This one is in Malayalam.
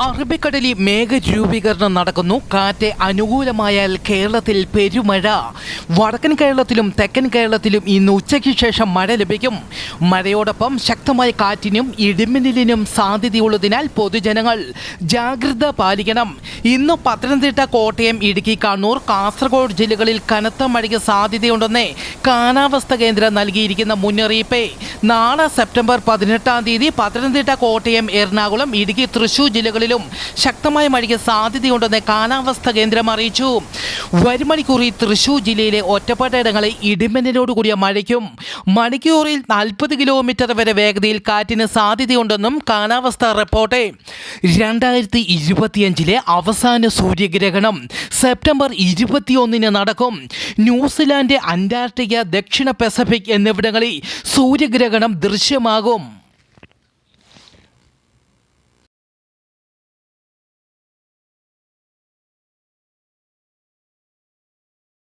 അറബിക്കടലിൽ മേഘരൂപീകരണം നടക്കുന്നു. കാറ്റ് അനുകൂലമായാൽ കേരളത്തിൽ പെരുമഴ. വടക്കൻ കേരളത്തിലും തെക്കൻ കേരളത്തിലും ഇന്ന് ഉച്ചയ്ക്ക് ശേഷം മഴ ലഭിക്കും. മഴയോടൊപ്പം ശക്തമായ കാറ്റിനും ഇടിമിന്നലിനും സാധ്യതയുള്ളതിനാൽ പൊതുജനങ്ങൾ ജാഗ്രത പാലിക്കണം. ഇന്ന് പത്തനംതിട്ട കോട്ടയം ഇടുക്കി കണ്ണൂർ കാസർഗോഡ് ജില്ലകളിൽ കനത്ത മഴയ്ക്ക് സാധ്യതയുണ്ടെന്ന് കാലാവസ്ഥ കേന്ദ്രം നൽകിയിരിക്കുന്ന മുന്നറിയിപ്പ്. നാളെ സെപ്റ്റംബർ പതിനെട്ടാം തീയതി പത്തനംതിട്ട കോട്ടയം എറണാകുളം ഇടുക്കി തൃശൂർ ജില്ലകളിലും ശക്തമായ മഴയ്ക്ക് സാധ്യതയുണ്ടെന്ന് കാലാവസ്ഥാ കേന്ദ്രം അറിയിച്ചു. വരുമണിക്കൂറിൽ തൃശൂർ ജില്ലയിലെ ഒറ്റപ്പെട്ട ഇടങ്ങളിൽ ഇടിമിന്നലോട് കൂടിയ മഴയ്ക്കും മണിക്കൂറിൽ നാൽപ്പത് കിലോമീറ്റർ വരെ വേഗതയിൽ കാറ്റിന് സാധ്യതയുണ്ടെന്നും കാലാവസ്ഥാ റിപ്പോർട്ട്. രണ്ടായിരത്തി ഇരുപത്തിയഞ്ചിലെ അവസാന സൂര്യഗ്രഹണം സെപ്റ്റംബർ ഇരുപത്തിയൊന്നിന് നടക്കും. ന്യൂസിലാൻഡ് അന്റാർട്ടിക്ക ദക്ഷിണ പസഫിക് എന്നിവിടങ്ങളിൽ സൂര്യഗ്രഹണം ദൃശ്യമാകും.